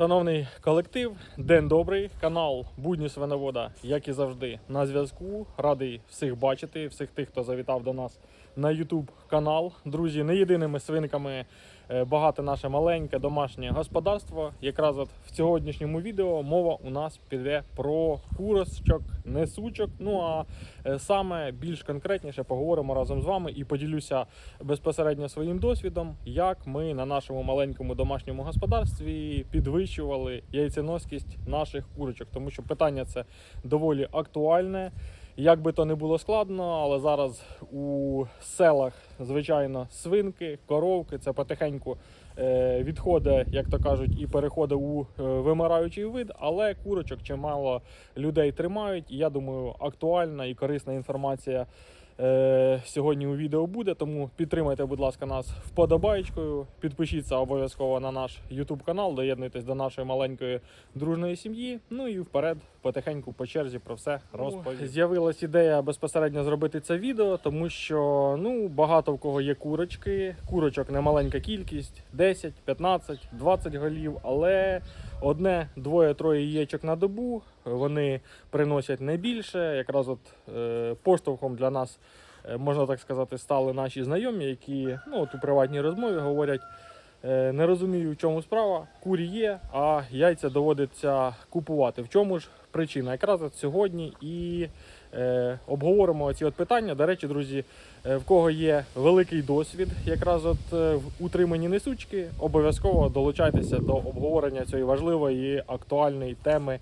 Шановний колектив, день добрий. Канал Будні Свиновода, як і завжди, на зв'язку. Радий всіх бачити, всіх тих, хто завітав до нас на YouTube канал. Друзі, не єдиними свинками е, багате наше маленьке домашнє господарство. Якраз от в сьогоднішньому відео мова у нас піде про курочок, несучок. Ну а е, саме більш конкретніше поговоримо разом з вами і поділюся безпосередньо своїм досвідом, як ми на нашому маленькому домашньому господарстві підвищували яйценоскість наших курочок, тому що питання це доволі актуальне. Як би то не було складно, але зараз у селах, звичайно, свинки, коровки це потихеньку е, відходить, як то кажуть, і переходить у е, вимираючий вид. Але курочок чимало людей тримають. І я думаю, актуальна і корисна інформація е, сьогодні у відео буде. Тому підтримайте, будь ласка, нас вподобайкою. Підпишіться обов'язково на наш YouTube канал, доєднуйтесь до нашої маленької дружної сім'ї. Ну і вперед, потихеньку по черзі про все розповім. З'явилась ідея безпосередньо зробити це відео, тому що ну багато в кого є курочки. Курочок немаленька кількість 10, 15, 20 голів, але одне, двоє, троє яєчок на добу. Вони приносять не більше. Якраз от е, поштовхом для нас, е, можна так сказати, стали наші знайомі, які ну, от у приватній розмові говорять. Е, Не розумію, в чому справа. Курі є, а яйця доводиться купувати. В чому ж причина? Якраз от сьогодні і е, обговоримо ці от питання. До речі, друзі, е, в кого є великий досвід, якраз от е, в утриманні несучки, обов'язково долучайтеся до обговорення цієї важливої актуальної теми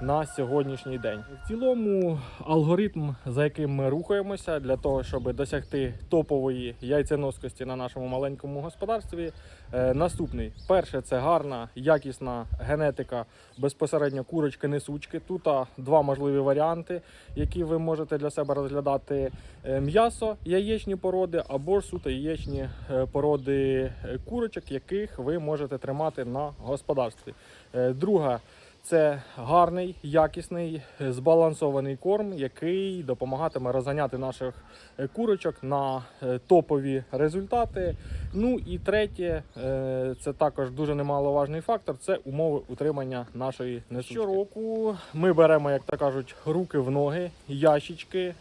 на сьогоднішній день. В цілому алгоритм, за яким ми рухаємося для того, щоб досягти топової яйценоскості на нашому маленькому господарстві, е, наступний. Перше, це гарна, якісна генетика безпосередньо курочки-несучки. Тут два можливі варіанти, які ви можете для себе розглядати: Е, м'ясо, яєчні породи або ж суто яєчні е, породи курочок, яких ви можете тримати на господарстві. Друга це гарний, якісний, збалансований корм, який допомагатиме розганяти наших е, курочок на е, топові результати. Ну і третє, е, це також дуже немаловажний фактор. Це умови утримання нашої несучки. Щороку ми беремо, як то кажуть, руки в ноги, ящички,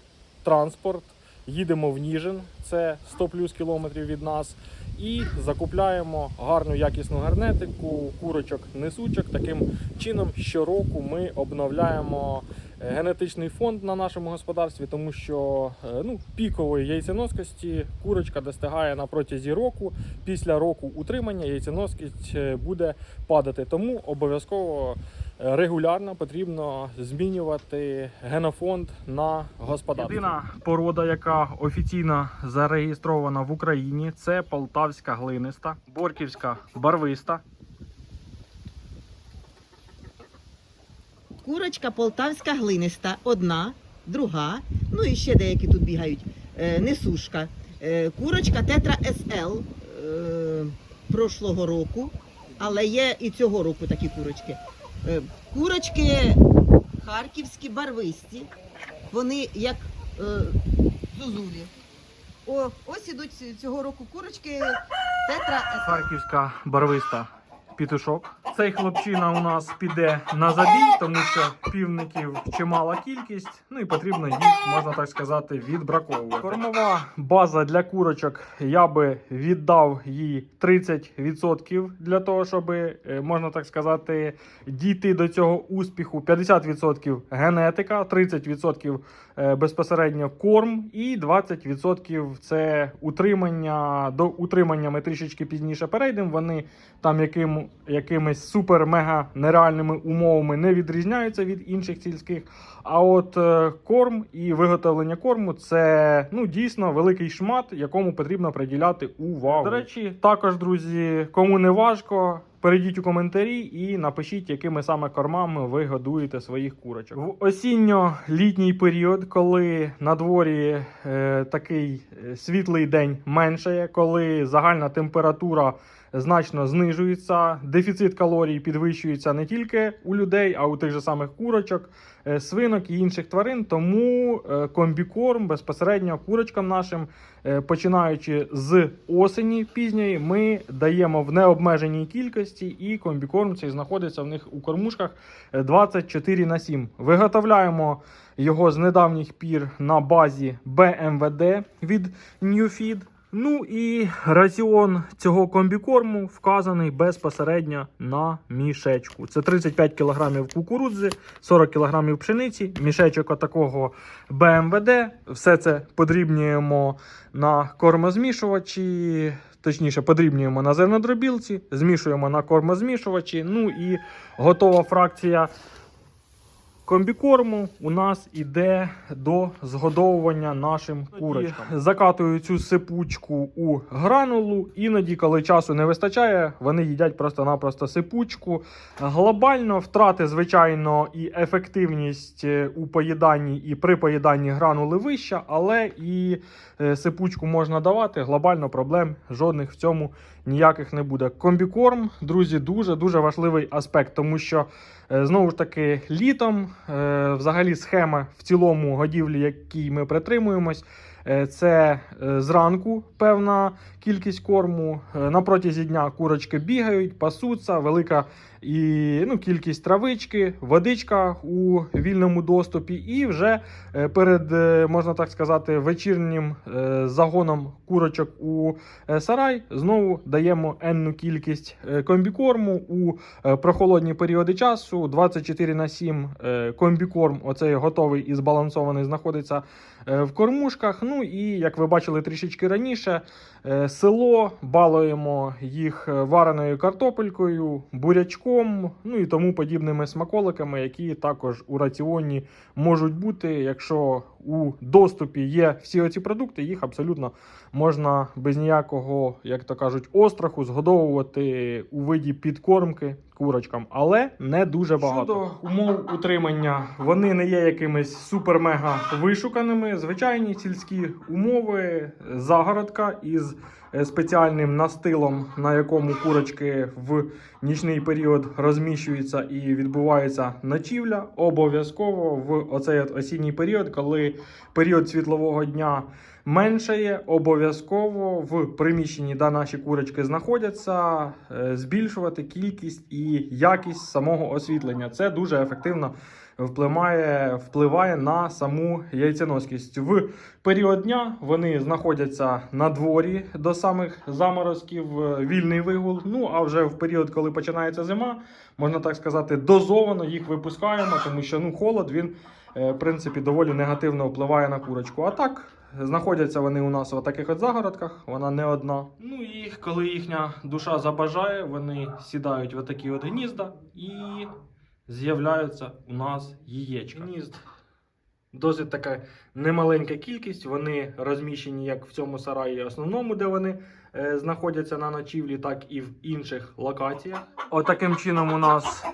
транспорт. Їдемо в Ніжин, це 100 плюс кілометрів від нас, і закупляємо гарну якісну гернетику, курочок, несучок. Таким чином, щороку ми обновляємо е, генетичний фонд на нашому господарстві, тому що е, ну, пікової яйценоскості курочка достигає на протязі року. Після року утримання яйценоскість е, буде падати. Тому обов'язково регулярно потрібно змінювати генофонд на господарстві. Єдина порода, яка офіційно зареєстрована в Україні, це полтавська глиниста, борківська барвиста. Курочка полтавська глиниста, одна, друга, ну і ще деякі тут бігають. Е, несушка. Е, курочка Тетра СЛ е, прошлого року, але є і цього року такі курочки. Е, курочки харківські барвисті, вони як е, зозулі. О, ось ідуть цього року курочки Тетра Харківська барвиста пітушок. Цей хлопчина у нас піде на забій, тому що півників чимала кількість. Ну і потрібно їх, можна так сказати, відбраковувати. Кормова база для курочок. Я би віддав їй 30% для того, щоб, е, можна так сказати, дійти до цього успіху. 50% генетика, 30% е, безпосередньо корм, і 20% це утримання. До утримання ми трішечки пізніше перейдемо. Вони там яким, якимись супер-мега нереальними умовами не відрізняються від інших сільських. А от е, корм і виготовлення корму це ну дійсно великий шмат, якому потрібно приділяти увагу. До речі, також, друзі, кому не важко. Перейдіть у коментарі і напишіть, якими саме кормами ви годуєте своїх курочок. В осінньо-літній період, коли на дворі е, такий е, світлий день меншає, коли загальна температура значно знижується. Дефіцит калорій підвищується не тільки у людей, а у тих же самих курочок, е, свинок і інших тварин. Тому е, комбікорм безпосередньо курочкам нашим, починаючи з осені пізньої, ми даємо в необмеженій кількості, і комбікорм цей знаходиться в них у кормушках е, 24 на 7. Виготовляємо його з недавніх пір на базі BMWD від NewFeed. Ну і раціон цього комбікорму вказаний безпосередньо на мішечку. Це 35 кг кукурудзи, 40 кг пшениці, мішечок отакого BMWD. Все це подрібнюємо на кормозмішувачі, точніше, подрібнюємо на зернодробілці, змішуємо на кормозмішувачі. Ну і готова фракція комбікорму у нас іде до згодовування нашим курочкам. Закатую цю сипучку у гранулу. Іноді, коли часу не вистачає, вони їдять просто-напросто сипучку. Глобально втрати, звичайно, і ефективність е, у поїданні і при поїданні гранули вища, але і е, сипучку можна давати. Глобально проблем жодних в цьому ніяких не буде. Комбікорм, друзі, дуже дуже важливий аспект, тому що е, знову ж таки літом, е, взагалі, схема в цілому годівлі, якій ми притримуємось. Е, Це е, зранку певна кількість корму. Е, На протязі дня курочки бігають, пасуться, велика і ну, кількість травички, водичка у вільному доступі, і вже перед, можна так сказати, вечірнім загоном курочок у сарай знову даємо енну кількість комбікорму у прохолодні періоди часу. 24 на 7 е, комбікорм, оцей готовий і збалансований, знаходиться в кормушках. Ну і як ви бачили трішечки раніше, е, село балуємо їх е, вареною картопелькою, бурячком, ну і тому подібними смаколиками, які також у раціоні можуть бути, якщо у доступі є всі оці продукти, їх абсолютно можна без ніякого, як то кажуть, остраху згодовувати у виді підкормки курочкам, але не дуже багато. Щодо умов утримання, вони не є якимись супер-мега вишуканими. Звичайні сільські умови, загородка із е, спеціальним настилом, на якому курочки в нічний період розміщуються і відбувається ночівля. Обов'язково в оцей осінній період, коли період світлового дня меншає, обов'язково в приміщенні, де наші курочки знаходяться, е, збільшувати кількість і якість самого освітлення. Це дуже ефективно впливає, впливає на саму яйценоскість. В період дня вони знаходяться на дворі до самих заморозків, е, вільний вигул. Ну а вже в період, коли починається зима, можна так сказати, дозовано їх випускаємо, тому що ну холод він е, в принципі доволі негативно впливає на курочку. А так. Знаходяться вони у нас в таких от загородках, вона не одна. Ну і коли їхня душа забажає, вони сідають в такі от гнізда і з'являються у нас яєчка. Гнізд досить така немаленька кількість. Вони розміщені як в цьому сараї основному, де вони е, знаходяться на ночівлі, так і в інших локаціях. Отаким чином у нас.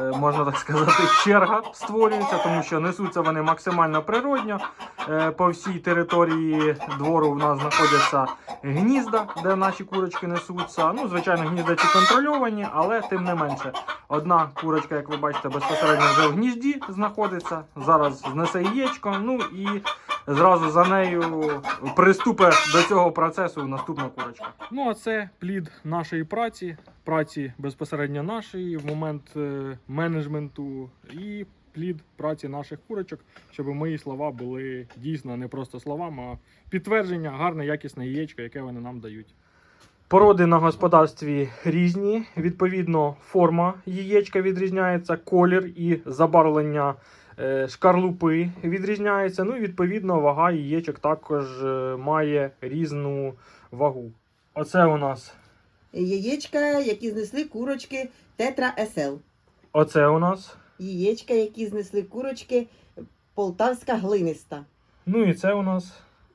Е, Можна так сказати, черга створюється, тому що несуться вони максимально природньо. Е, По всій території двору в нас знаходяться гнізда, де наші курочки несуться. Ну, звичайно, гнізда ці контрольовані, але тим не менше. Одна курочка, як ви бачите, безпосередньо вже в гнізді знаходиться. Зараз знесе яєчко. Ну і зразу за нею приступить до цього процесу наступна курочка. Ну а це плід нашої праці, праці безпосередньо нашої в момент е, менеджменту і плід праці наших курочок, щоб мої слова були дійсно не просто словами, а підтвердження, гарне, якісне яєчко, яке вони нам дають. Породи на господарстві різні. Відповідно, форма яєчка відрізняється, колір і забарвлення шкарлупи відрізняється. Ну і відповідно вага яєчок також е, має різну вагу. Оце у нас, Яєчка, які знесли курочки Тетра СЛ. оце у нас. Яєчка, які знесли курочки Полтавська глиниста. Ну і це у нас.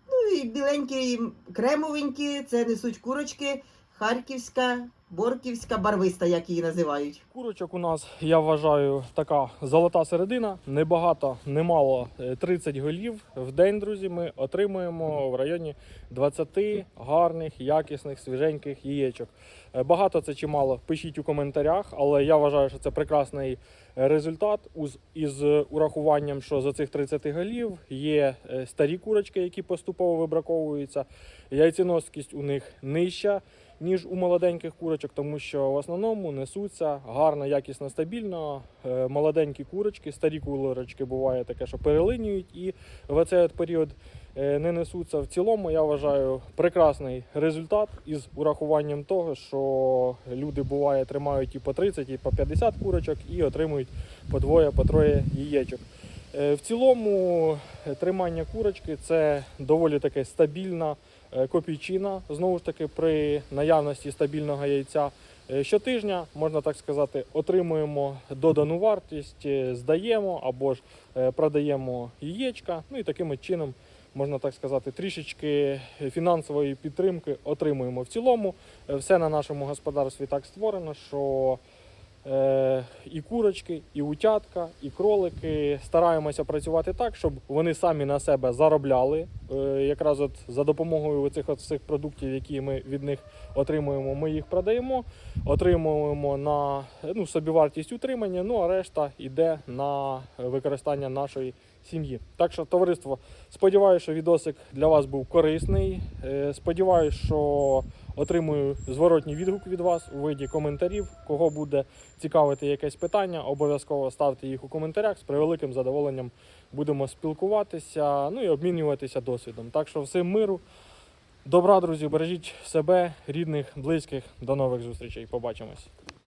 Ну і біленькі, і кремовенькі, це несуть курочки Харківська Борківська барвиста, як її називають. Курочок у нас, я вважаю, така золота середина. Небагато, немало. е, 30 голів в день, друзі. Ми отримуємо в районі 20 гарних, якісних, свіженьких яєчок. Е, Багато це чи мало, пишіть у коментарях, але я вважаю, що це прекрасний е, результат із урахуванням, що за цих 30 голів є е, старі курочки, які поступово вибраковуються. Яйценоскість у них нижча ніж у молоденьких курочок, тому що в основному несуться гарно, якісно, стабільно. е, Молоденькі курочки, старі курочки буває таке, що перелинюють, і в цей період е, не несуться. В цілому, я вважаю, прекрасний результат із урахуванням того, що люди буває тримають і по 30, і по 50 курочок, і отримують по двоє, по троє яєчок. Е, В цілому тримання курочки це доволі таке стабільна копійчина. Знову ж таки, при наявності стабільного яйця Е, щотижня, можна так сказати, отримуємо додану вартість, е, здаємо або ж е, продаємо яєчка. Ну і таким чином, можна так сказати, трішечки фінансової підтримки отримуємо. В цілому е, все на нашому господарстві так створено, що Е, і курочки, і утятка, і кролики. Стараємося працювати так, щоб вони самі на себе заробляли. Е, якраз от за допомогою цих всіх продуктів, які ми від них отримуємо, ми їх продаємо, отримуємо на ну, собівартість утримання, ну а решта йде на використання нашої сім'ї. Так що, товариство, сподіваюся, що відосик для вас був корисний. Е, Сподіваюся, що отримую зворотній відгук від вас у виді коментарів. Кого буде цікавити якесь питання, обов'язково ставте їх у коментарях. З превеликим задоволенням будемо спілкуватися, ну і обмінюватися досвідом. Так що всім миру, добра, друзі, бережіть себе, рідних, близьких. До нових зустрічей. Побачимось.